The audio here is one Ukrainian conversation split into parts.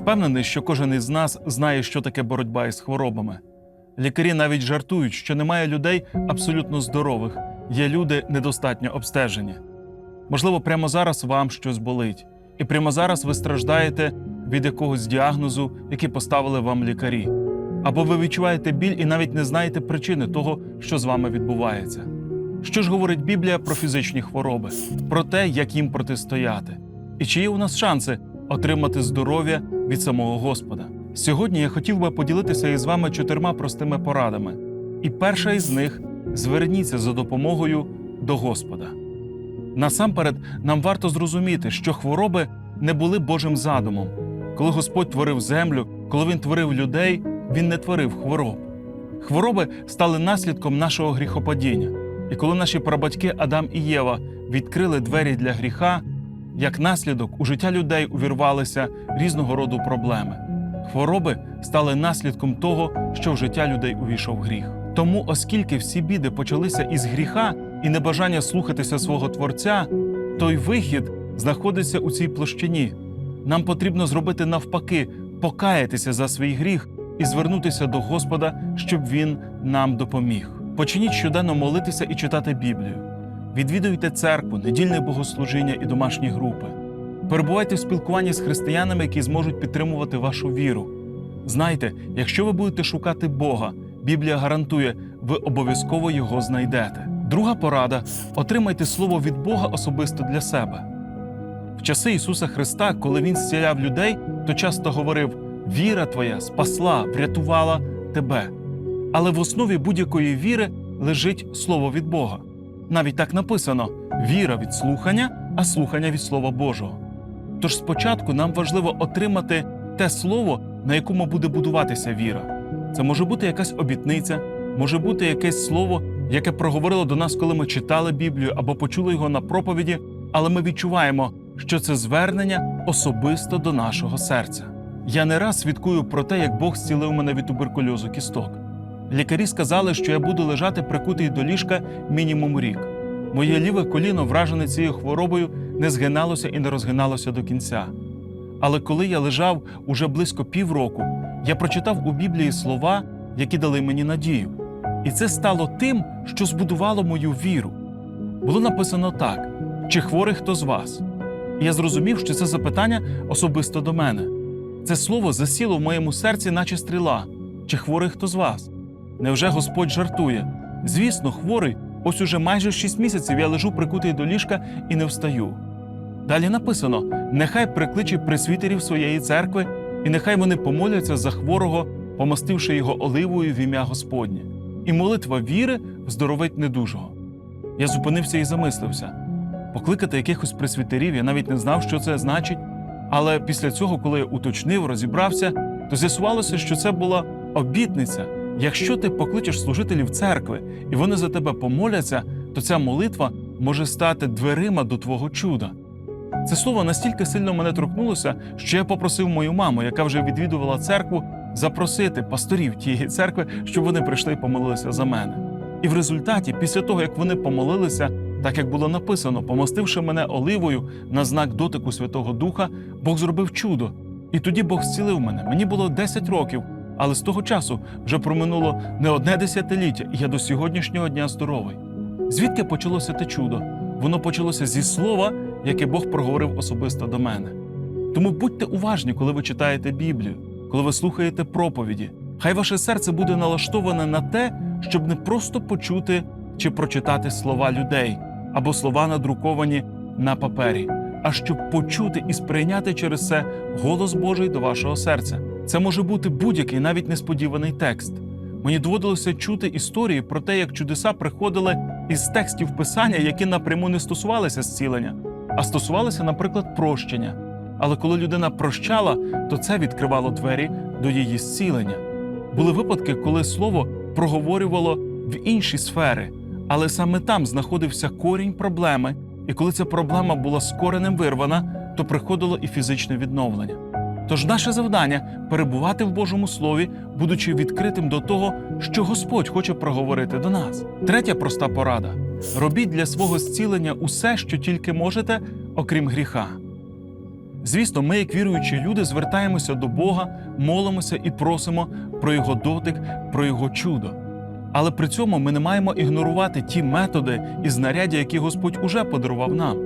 Впевнений, що кожен із нас знає, що таке боротьба із хворобами. Лікарі навіть жартують, що немає людей абсолютно здорових, є люди недостатньо обстежені. Можливо, прямо зараз вам щось болить, і прямо зараз ви страждаєте від якогось діагнозу, який поставили вам лікарі. Або ви відчуваєте біль і навіть не знаєте причини того, що з вами відбувається. Що ж говорить Біблія про фізичні хвороби, про те, як їм протистояти, і чи є у нас шанси отримати здоров'я від самого Господа? Сьогодні я хотів би поділитися із вами чотирма простими порадами. І перша із них зверніться за допомогою до Господа. Насамперед, нам варто зрозуміти, що хвороби не були Божим задумом. Коли Господь творив землю, коли Він творив людей, Він не творив хвороб. Хвороби стали наслідком нашого гріхопадіння. І коли наші прабатьки Адам і Єва відкрили двері для гріха, як наслідок у життя людей увірвалися різного роду проблеми. Хвороби стали наслідком того, що в життя людей увійшов гріх. Тому, оскільки всі біди почалися із гріха і небажання слухатися свого Творця, той вихід знаходиться у цій площині. Нам потрібно зробити навпаки, покаятися за свій гріх і звернутися до Господа, щоб Він нам допоміг. Почніть щоденно молитися і читати Біблію. Відвідуйте церкву, недільне богослужіння і домашні групи. Перебувайте в спілкуванні з християнами, які зможуть підтримувати вашу віру. Знайте, якщо ви будете шукати Бога, Біблія гарантує, ви обов'язково його знайдете. Друга порада отримайте слово від Бога особисто для себе. В часи Ісуса Христа, коли Він зціляв людей, то часто говорив: віра твоя спасла, врятувала тебе. Але в основі будь-якої віри лежить слово від Бога. Навіть так написано: віра від слухання, а слухання від Слова Божого. Тож спочатку нам важливо отримати те слово, на якому буде будуватися віра. Це може бути якась обітниця, може бути якесь слово, яке проговорило до нас, коли ми читали Біблію або почули його на проповіді, але ми відчуваємо, що це звернення особисто до нашого серця. Я не раз свідкую про те, як Бог зцілив мене від туберкульозу кісток. Лікарі сказали, що я буду лежати прикутий до ліжка мінімум рік. Моє ліве коліно, вражене цією хворобою, не згиналося і не розгиналося до кінця. Але коли я лежав уже близько півроку, я прочитав у Біблії слова, які дали мені надію. І це стало тим, що збудувало мою віру. Було написано так: чи хворий хто з вас? І я зрозумів, що це запитання особисто до мене. Це слово засіло в моєму серці, наче стріла. Чи хворий хто з вас? Невже Господь жартує? Звісно, хворий, ось уже майже шість місяців я лежу прикутий до ліжка і не встаю. Далі написано: нехай прикличе присвітерів своєї церкви, і нехай вони помоляться за хворого, помастивши його оливою в ім'я Господнє. І молитва віри вздоровить недужого. Я зупинився і замислився. Покликати якихось присвітерів, я навіть не знав, що це значить. Але після цього, коли я уточнив, розібрався, то з'ясувалося, що це була обітниця. Якщо ти покличеш служителів церкви і вони за тебе помоляться, то ця молитва може стати дверима до твого чуда. Це слово настільки сильно мене торкнулося, що я попросив мою маму, яка вже відвідувала церкву, запросити пасторів тієї церкви, щоб вони прийшли і помолилися за мене. І в результаті, після того як вони помолилися, так як було написано, помастивши мене оливою на знак дотику Святого Духа, Бог зробив чудо. І тоді Бог зцілив мене. Мені було 10 років, але з того часу вже проминуло не одне десятиліття, і я до сьогоднішнього дня здоровий. Звідки почалося те чудо? Воно почалося зі слова, яке Бог проговорив особисто до мене. Тому будьте уважні, коли ви читаєте Біблію, коли ви слухаєте проповіді. Хай ваше серце буде налаштоване на те, щоб не просто почути чи прочитати слова людей або слова надруковані на папері, а щоб почути і сприйняти через це голос Божий до вашого серця. Це може бути будь-який навіть несподіваний текст. Мені доводилося чути історії про те, як чудеса приходили із текстів писання, які напряму не стосувалися зцілення, а стосувалися, наприклад, прощення. Але коли людина прощала, то це відкривало двері до її зцілення. Були випадки, коли слово проговорювало в інші сфери, але саме там знаходився корінь проблеми, і коли ця проблема була з коренем вирвана, то приходило і фізичне відновлення. Тож наше завдання перебувати в Божому Слові, будучи відкритим до того, що Господь хоче проговорити до нас. Третя проста порада: робіть для свого зцілення усе, що тільки можете, окрім гріха. Звісно, ми, як віруючі люди, звертаємося до Бога, молимося і просимо про Його дотик, про Його чудо. Але при цьому ми не маємо ігнорувати ті методи і знаряддя, які Господь уже подарував нам.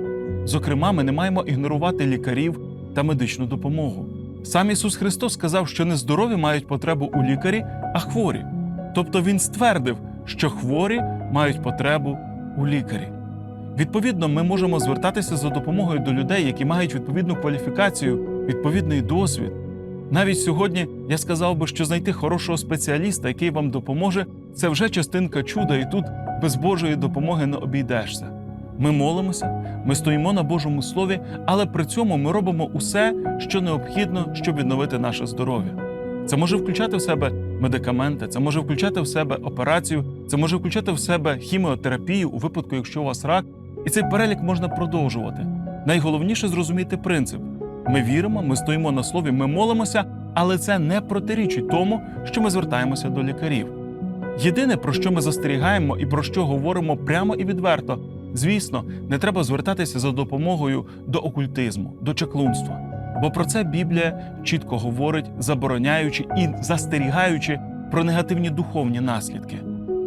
Зокрема, ми не маємо ігнорувати лікарів та медичну допомогу. Сам Ісус Христос сказав, що не здорові мають потребу у лікарі, а хворі. Тобто Він ствердив, що хворі мають потребу у лікарі. Відповідно, ми можемо звертатися за допомогою до людей, які мають відповідну кваліфікацію, відповідний досвід. Навіть сьогодні я сказав би, що знайти хорошого спеціаліста, який вам допоможе, це вже частинка чуда, і тут без Божої допомоги не обійдешся. Ми молимося, ми стоїмо на Божому Слові, але при цьому ми робимо усе, що необхідно, щоб відновити наше здоров'я. Це може включати в себе медикаменти, це може включати в себе операцію, це може включати в себе хіміотерапію у випадку, якщо у вас рак, і цей перелік можна продовжувати. Найголовніше зрозуміти принцип: ми віримо, ми стоїмо на слові, ми молимося, але це не протирічить тому, що ми звертаємося до лікарів. Єдине, про що ми застерігаємо і про що говоримо прямо і відверто, звісно, не треба звертатися за допомогою до окультизму, до чаклунства. Бо про це Біблія чітко говорить, забороняючи і застерігаючи про негативні духовні наслідки.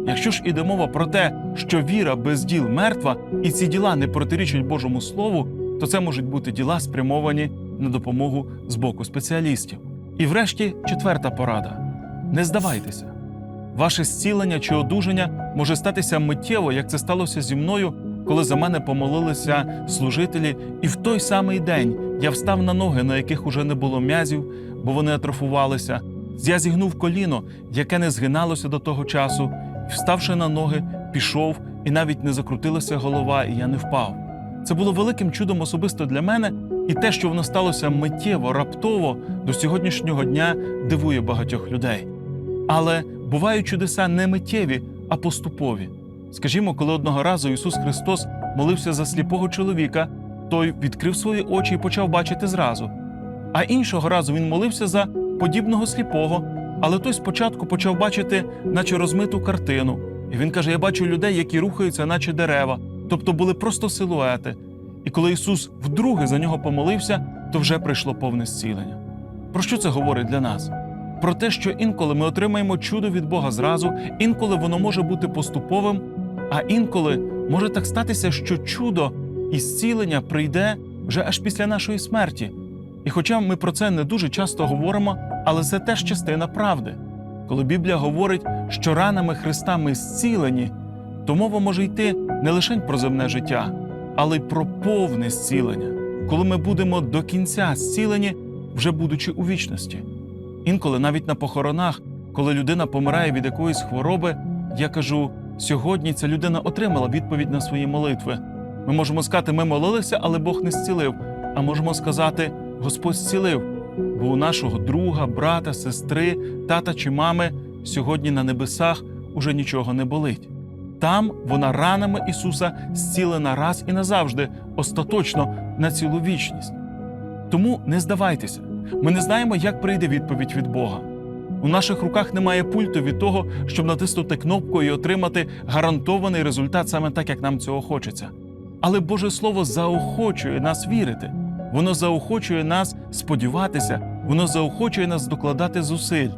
Якщо ж іде мова про те, що віра без діл мертва, і ці діла не протирічать Божому Слову, то це можуть бути діла, спрямовані на допомогу з боку спеціалістів. І врешті четверта порада: не здавайтеся. Ваше зцілення чи одужання може статися миттєво, як це сталося зі мною, коли за мене помолилися служителі, і в той самий день я встав на ноги, на яких уже не було м'язів, бо вони атрофувалися. Я зігнув коліно, яке не згиналося до того часу, і, вставши на ноги, пішов, і навіть не закрутилася голова, і я не впав. Це було великим чудом особисто для мене, і те, що воно сталося миттєво, раптово до сьогоднішнього дня, дивує багатьох людей. Але бувають чудеса не миттєві, а поступові. Скажімо, коли одного разу Ісус Христос молився за сліпого чоловіка, той відкрив свої очі і почав бачити зразу. А іншого разу він молився за подібного сліпого, але той спочатку почав бачити, наче розмиту картину. І він каже: Я бачу людей, які рухаються, наче дерева, тобто були просто силуети. І коли Ісус вдруге за нього помолився, то вже прийшло повне зцілення. Про що це говорить для нас? Про те, що інколи ми отримаємо чудо від Бога зразу, інколи воно може бути поступовим, а інколи може так статися, що чудо і зцілення прийде вже аж після нашої смерті. І хоча ми про це не дуже часто говоримо, але це теж частина правди. Коли Біблія говорить, що ранами Христа ми зцілені, то мова може йти не лише про земне життя, але й про повне зцілення, коли ми будемо до кінця зцілені, вже будучи у вічності. Інколи навіть на похоронах, коли людина помирає від якоїсь хвороби, я кажу: сьогодні ця людина отримала відповідь на свої молитви. Ми можемо сказати, ми молилися, але Бог не зцілив. А можемо сказати, Господь зцілив, бо у нашого друга, брата, сестри, тата чи мами сьогодні на небесах уже нічого не болить. Там вона ранами Ісуса зцілена раз і назавжди, остаточно на цілу вічність. Тому не здавайтеся, ми не знаємо, як прийде відповідь від Бога. У наших руках немає пульту від того, щоб натиснути кнопку і отримати гарантований результат саме так, як нам цього хочеться. Але Боже Слово заохочує нас вірити. Воно заохочує нас сподіватися, воно заохочує нас докладати зусиль.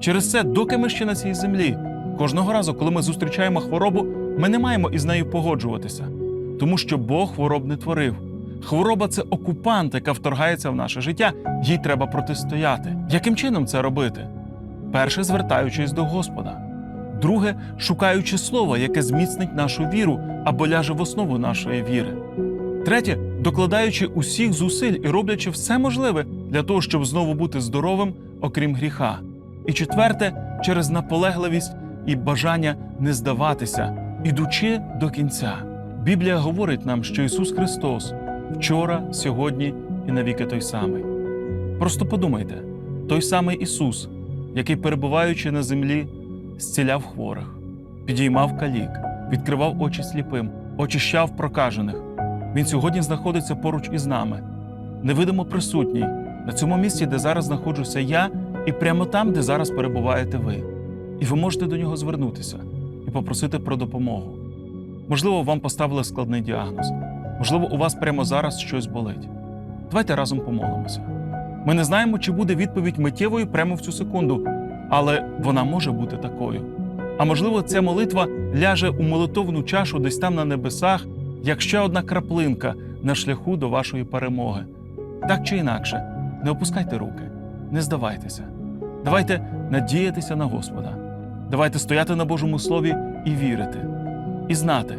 Через це, доки ми ще на цій землі, кожного разу, коли ми зустрічаємо хворобу, ми не маємо із нею погоджуватися, тому що Бог хвороб не творив. Хвороба це окупант, яка вторгається в наше життя, їй треба протистояти. Яким чином це робити? Перше, звертаючись до Господа. Друге, шукаючи слово, яке зміцнить нашу віру або ляже в основу нашої віри. Третє, докладаючи усіх зусиль і роблячи все можливе для того, щоб знову бути здоровим, окрім гріха. І четверте, через наполегливість і бажання не здаватися, ідучи до кінця. Біблія говорить нам, що Ісус Христос вчора, сьогодні і навіки той самий. Просто подумайте, той самий Ісус, який, перебуваючи на землі, зціляв хворих, підіймав калік, відкривав очі сліпим, очищав прокажених. Він сьогодні знаходиться поруч із нами, невидимо присутній на цьому місці, де зараз знаходжуся я, і прямо там, де зараз перебуваєте ви. І ви можете до нього звернутися і попросити про допомогу. Можливо, вам поставили складний діагноз, можливо, у вас прямо зараз щось болить. Давайте разом помолимося. Ми не знаємо, чи буде відповідь миттєвою прямо в цю секунду, але вона може бути такою. А можливо, ця молитва ляже у молитовну чашу десь там на небесах, як ще одна краплинка на шляху до вашої перемоги. Так чи інакше, не опускайте руки, не здавайтеся. Давайте надіятися на Господа. Давайте стояти на Божому Слові і вірити, і знати,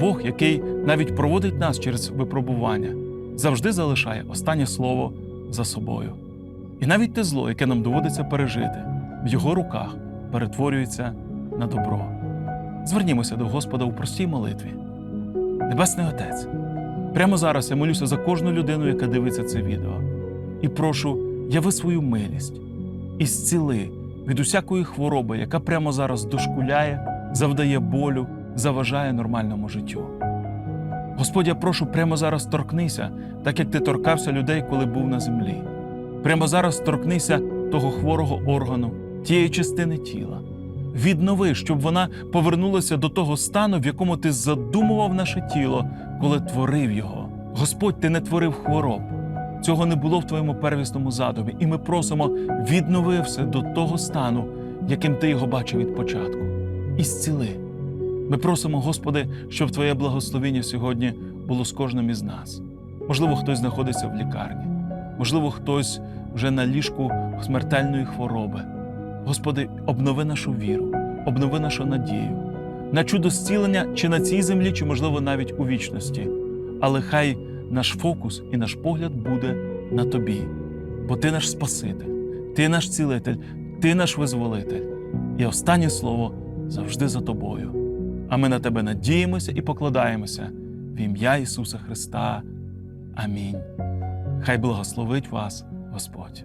Бог, який навіть проводить нас через випробування, завжди залишає останнє слово за собою. І навіть те зло, яке нам доводиться пережити, в його руках перетворюється на добро. Звернімося до Господа у простій молитві. Небесний Отець, прямо зараз я молюся за кожну людину, яка дивиться це відео, і прошу, яви свою милість і зціли від усякої хвороби, яка прямо зараз дошкуляє, завдає болю, заважає нормальному життю. Господь, я прошу, прямо зараз торкнися, так як ти торкався людей, коли був на землі. Прямо зараз торкнися того хворого органу, тієї частини тіла. Віднови, щоб вона повернулася до того стану, в якому ти задумував наше тіло, коли творив його. Господь, ти не творив хвороб. Цього не було в твоєму первісному задумі, і ми просимо віднови все до того стану, яким ти його бачив від початку. І зціли. Ми просимо, Господи, щоб Твоє благословення сьогодні було з кожним із нас. Можливо, хтось знаходиться в лікарні, можливо, хтось вже на ліжку смертельної хвороби. Господи, обнови нашу віру, обнови нашу надію на чудо зцілення чи на цій землі, чи, можливо, навіть у вічності. Але хай наш фокус і наш погляд буде на Тобі, бо Ти наш Спаситель, Ти наш цілитель, Ти наш визволитель. І останнє слово завжди за тобою. А ми на тебе надіємося і покладаємося в ім'я Ісуса Христа. Амінь. Хай благословить вас Господь.